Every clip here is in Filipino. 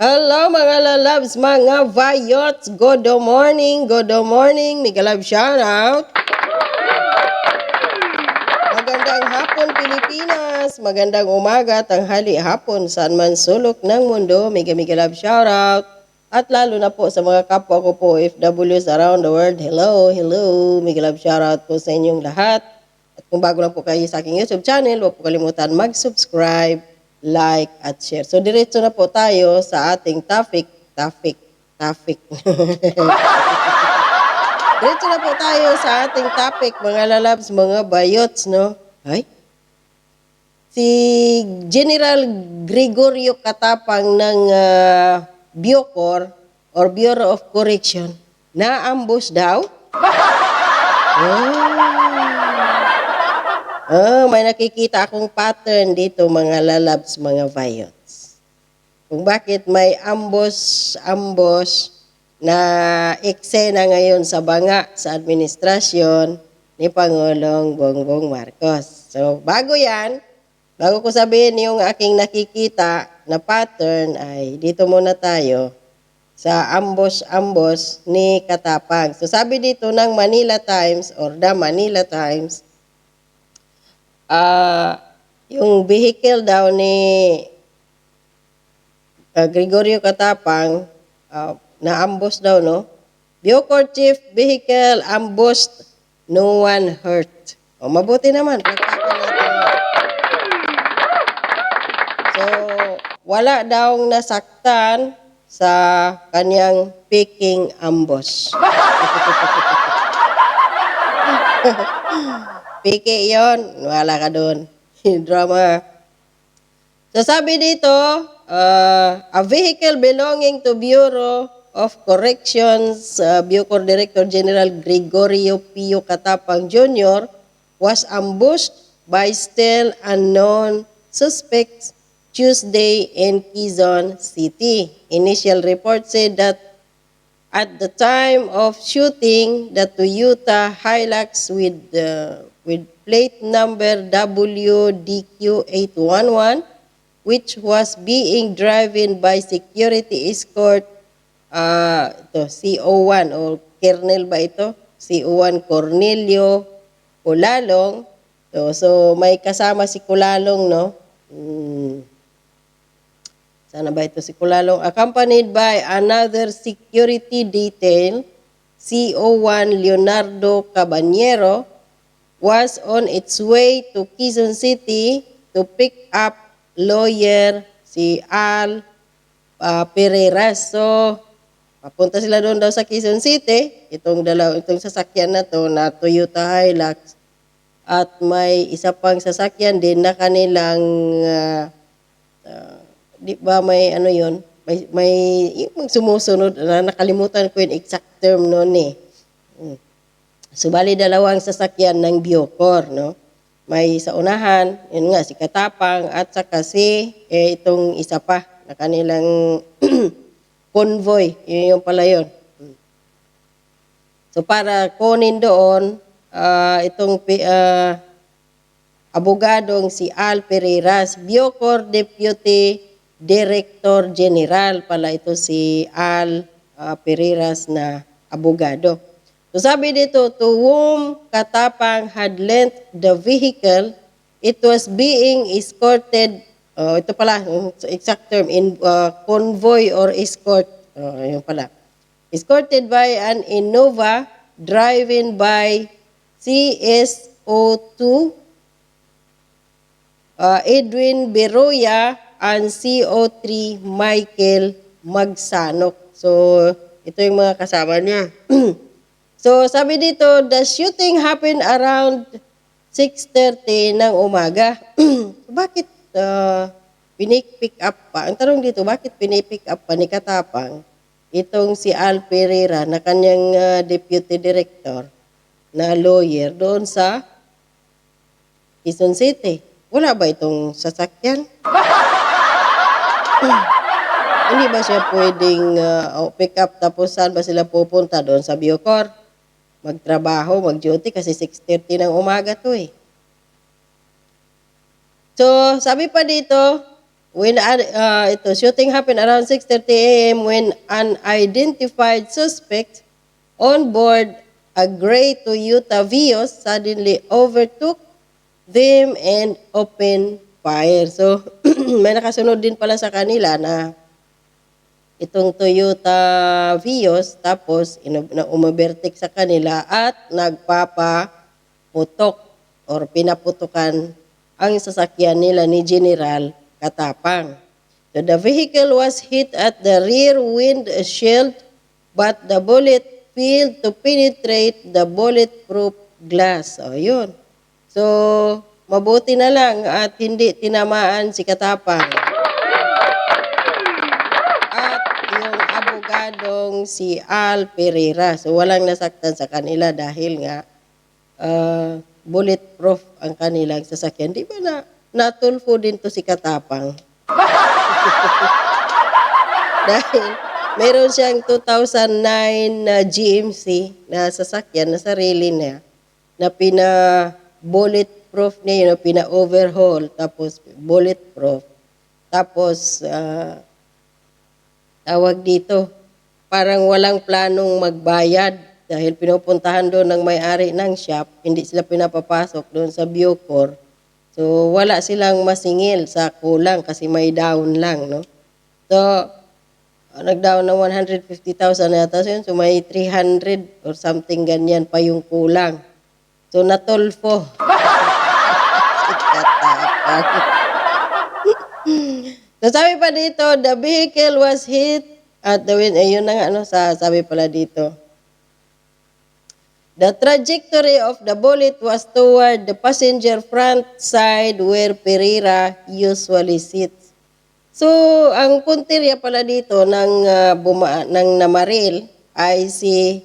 Hello mga lalabs, mga vayots. Good morning, good morning. Mega love shout out. Magandang hapon Pilipinas. Magandang umaga, tanghali, hapon, saan man sulok ng mundo. Mega mega love shout out. At lalo na po sa mga kapwa ko po OFWs around the world. Hello, hello. Mega love shout out po sa inyong lahat. At kung bago lang po kayo sa aking YouTube channel, huwag po kalimutan mag-subscribe, like, at share. So, diretso na po tayo sa ating topic. Topic. Topic. diretso na po tayo sa ating topic, mga lalabs, mga bayots, no? Ay? Si General Gregorio Katapang ng ah, Biocor or Bureau of Correction na-ambush daw. Ah, may nakikita akong pattern dito mga lalabs, mga vayots. Kung bakit may ambos, ambos na eksena ngayon sa banga sa administrasyon ni Pangulong Bongbong Marcos. So, bago yan, bago ko sabihin yung aking nakikita na pattern ay dito muna tayo sa ambos-ambos ni Katapang. So, sabi dito ng Manila Times or The Manila Times, Ah, yung vehicle daw ni ah, Gregorio Katapang ah, na ambush daw no. Bucor Chief Vehicle ambushed, no one hurt. O mabuti naman. So, wala daw nasaktan sa kanyang picking ambush. Piki yon, wala ka doon. Drama. So sabi dito, uh, a vehicle belonging to Bureau of Corrections, uh, Bucor Director General Gregorio Pio Katapang Jr. was ambushed by still unknown suspects Tuesday in Quezon City. Initial report said that At the time of shooting, the Toyota Hilux with uh, with plate number WDQ811, which was being driven by security escort uh, ito, CO1 o Kernel ba ito? CO1 Cornelio Kulalong. So, so may kasama si Kulalong, no? Mm. Sana ba ito si Kulalong? Accompanied by another security detail, CO1 Leonardo Cabanyero, was on its way to Quezon City to pick up lawyer si Al uh, Pereiras. So, papunta sila doon daw sa Quezon City. Itong, dalaw, itong sasakyan na to na Toyota Hilux. At may isa pang sasakyan din na kanilang uh, uh, di ba may ano yon may, may yung sumusunod na nakalimutan ko yung exact term noon eh. Hmm. So, bali dalawang sasakyan ng Biocor, no? May sa unahan, yun nga, si Katapang, at saka si, eh, itong isa pa, na kanilang convoy, yun yung pala yun. Hmm. So, para kunin doon, ah, itong uh, abogadong si Al Pereiras, Biocor Deputy Director General pala ito si Al uh, Pereiras na abogado. So sabi dito, to whom Katapang had lent the vehicle, it was being escorted, oh, ito pala, exact term, in uh, convoy or escort, oh, yun pala, escorted by an Innova driven by CSO2 uh, Edwin Beroya and CO3 Michael Magsanok. So, ito yung mga kasama niya. so, sabi dito, the shooting happened around 6.30 ng umaga. bakit uh, pinipick up pa? Ang tanong dito, bakit pinipick up pa ni Katapang itong si Al Pereira na kanyang uh, deputy director na lawyer doon sa Quezon City? Wala ba itong sasakyan? Hindi ba siya pwedeng uh, pick up tapos saan ba sila pupunta doon sa Biocor? Magtrabaho, mag-duty kasi 6.30 ng umaga to eh. So, sabi pa dito, when uh, ito shooting happened around 6:30 a.m. when an identified suspect on board a gray Toyota Vios suddenly overtook them and opened fire. So may nakasunod din pala sa kanila na itong Toyota Vios tapos na umabertik sa kanila at nagpapaputok or pinaputukan ang sasakyan nila ni General Katapang. So the vehicle was hit at the rear windshield but the bullet failed to penetrate the bulletproof glass. O yun. So mabuti na lang at hindi tinamaan si Katapang at yung abogadong si Al Pereira. So walang nasaktan sa kanila dahil nga ah, bulletproof ang kanilang sasakyan. Di ba na natulfo din to si Katapang? dahil meron siyang 2009 na GMC na sasakyan na sarili niya na pina bulletproof niya yun, na pina overhaul tapos bulletproof tapos ah, tawag dito, parang walang planong magbayad dahil pinupuntahan doon ng may-ari ng shop, hindi sila pinapapasok doon sa Bucor. So, wala silang masingil sa kulang kasi may down lang, no? So, nag-down ng 150,000 yata so yun, so may 300 or something ganyan pa yung kulang. So, natulfo. Si Katapang. So sabi pa dito, the vehicle was hit at the wind. Ayun na nga, ano, sa, sabi pala dito. The trajectory of the bullet was toward the passenger front side where Pereira usually sits. So, ang punteriya pala dito ng, ah, buma, ng namaril ay si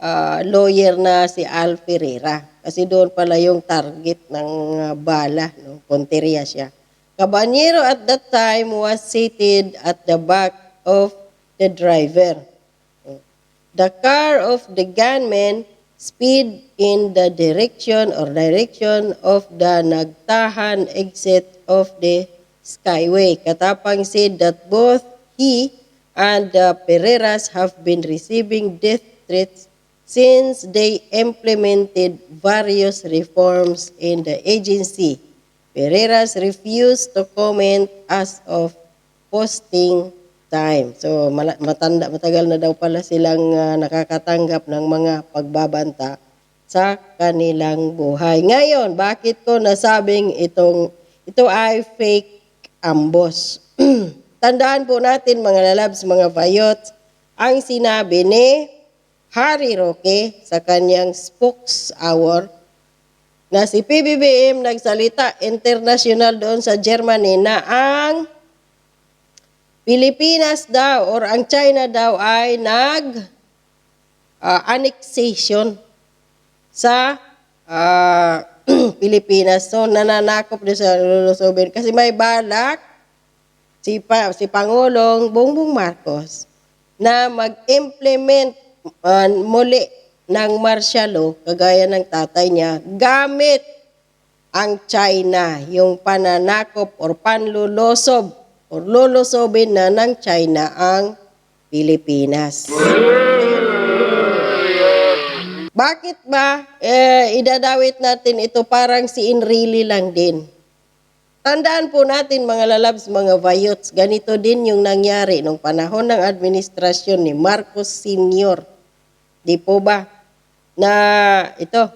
ah, lawyer na si Al Pereira. Kasi doon pala yung target ng ah, bala, no? punteriya siya. Caballero at that time was seated at the back of the driver. The car of the gunman speed in the direction or direction of the Nagtahan exit of the Skyway. Katapang said that both he and the Pereiras have been receiving death threats since they implemented various reforms in the agency. Pereiras refused to comment as of posting time. So matanda matagal na daw pala silang ah, nakakatanggap ng mga pagbabanta sa kanilang buhay. Ngayon, bakit ko nasabing itong ito ay fake ambos? Tandaan po natin mga lalabs, mga vayots, ang sinabi ni Harry Roque sa kanyang spokes hour na si PBBM nagsalita international doon sa Germany na ang Pilipinas daw or ang China daw ay nag ah, annexation sa ah, Pilipinas. So nananakop din sa lulusobin kasi may balak si, pa, si Pangulong Bongbong Marcos na mag-implement ah, muli ng martial kagaya ng tatay niya, gamit ang China, yung pananakop or panlulusob or lulusobin na ng China ang Pilipinas. Bakit ba eh, idadawit natin ito parang si Enrile lang din? Tandaan po natin mga lalabs, mga vayots, ganito din yung nangyari nung panahon ng administrasyon ni Marcos Sr. Di po ba? Na ito,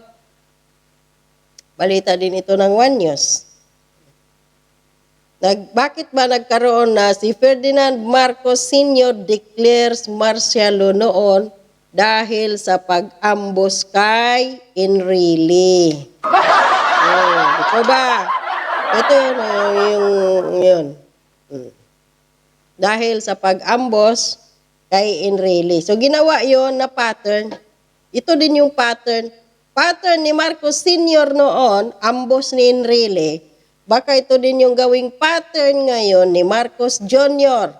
balita din ito ng One News. Nag, bakit ba nagkaroon na si Ferdinand Marcos Sr. declares martial law noon dahil sa pag-ambos kay Enrile? Oh, di po ba? Ito yun, yung, yun. Hmm. Dahil sa pag-ambos kay Enrile. So, ginawa yon na pattern. Ito din yung pattern. Pattern ni Marcos Sr. noon, ambos ni Enrile. Baka ito din yung gawing pattern ngayon ni Marcos Jr.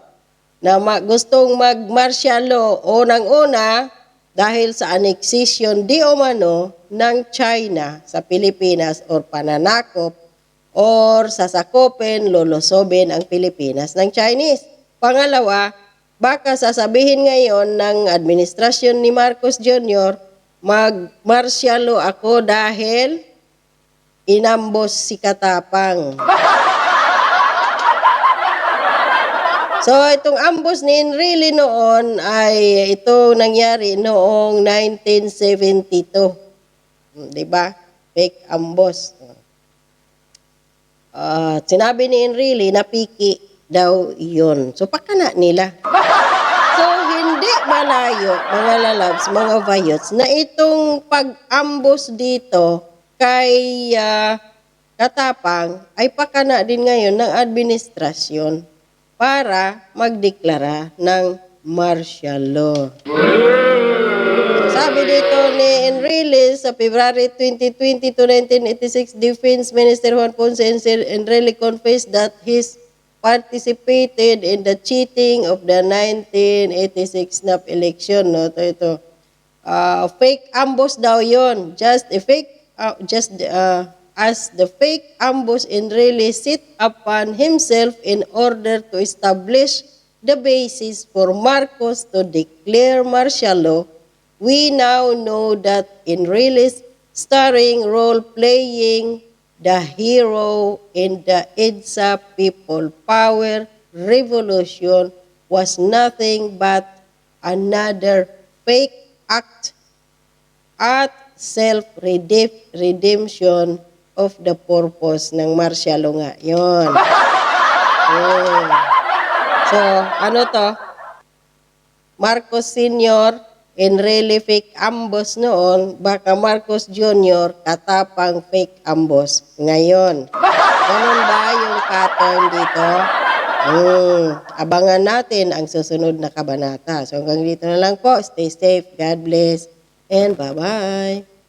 na ma- gustong mag-martial law unang-una dahil sa annexation di umano ng China sa Pilipinas or pananakop or sasakupin, lulusobin ang Pilipinas ng Chinese. Pangalawa, baka sasabihin ngayon ng administrasyon ni Marcos Jr., magmarsyalo ako dahil inambos si Katapang. So, itong ambos ni Enrile noon ay ito nangyari noong 1972. Hmm, Di ba? Fake ambos. Ah, sinabi ni Enrile na piki daw yun. So, pakana nila. So, hindi malayo, mga lalabs, mga vayots, na itong pag-ambos dito kay ah, Katapang ay pakana din ngayon ng administrasyon para magdeklara ng martial law. Sabi dito ni Enrile sa February 2020 to 1986, Defense Minister Juan Ponce Enrile confessed that his participated in the cheating of the 1986 snap election. No? Ito, ito. Ah, fake ambush daw yon. Just a fake, ah, just ah, as the fake ambush Enrile set upon himself in order to establish the basis for Marcos to declare martial law, we now know that Enrile's starring role playing the hero in the EDSA People Power Revolution was nothing but another fake act at self-redemption of the purpose ng martial law nga. Yun. Yun. So, ano to? Marcos Sr. Enrile fake ambos noon, baka Marcos Jr. katapang fake ambos ngayon. Ganun ba yung pattern dito? Hmm, abangan natin ang susunod na kabanata. So hanggang dito na lang po. Stay safe. God bless. And bye-bye.